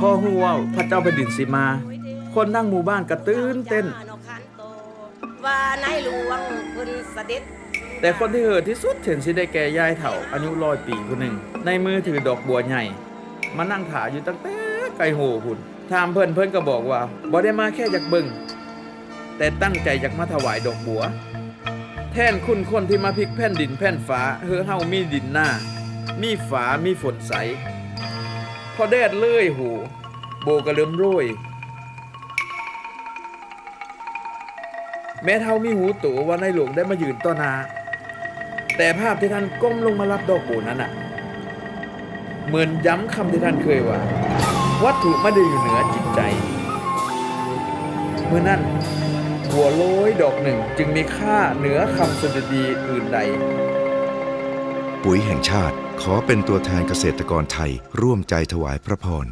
พอฮู้ว่าพระเจ้าแผ่นดินสิมา คนทั้งหมู่บ้านก็ตื่นเต้น ว่าในหลวงเพิ่นเสด็จแต่คนที่เหิดที่สุดเห็นสิได้แก่ยายเฒ่าอายุร้อยปีผู้หนึ่ง ในมือถือดอกบัวใหญ่ มานั่งถาอยู่ตั้งแต่ไกลโหพุ่นถามเพิ่นเพิ่นก็บอกว่าบ่ได้มาแค่อยากเบิ่งแต่ตั้งใจอยากมาถวายดอกบัว แทนคุณคนที่มาพลิกแผ่นดินแผ่นฟ้าเฮือเฮามีดินหน้า มีฝามีฝนใส พอแดดเลยหูโบกระเลิมโรยแม้เท่ามีหูตัวว่าในหลวงได้มายืนต่อนา แต่ภาพที่ท่านก้มลงมารับดอกโบนั้นอะเหมือนย้ำคำที่ท่านเคยว่า วัตถุไม่ได้อยู่เหนือจิตใจ เมื่อนั้นหัวโล้ยดอกหนึ่งจึงมีค่าเหนือคำสดุดีอื่นใด ปุ๋ยแห่งชาติ ขอเป็นตัวแทนเกษตรกรไทยร่วมใจถวายพระพร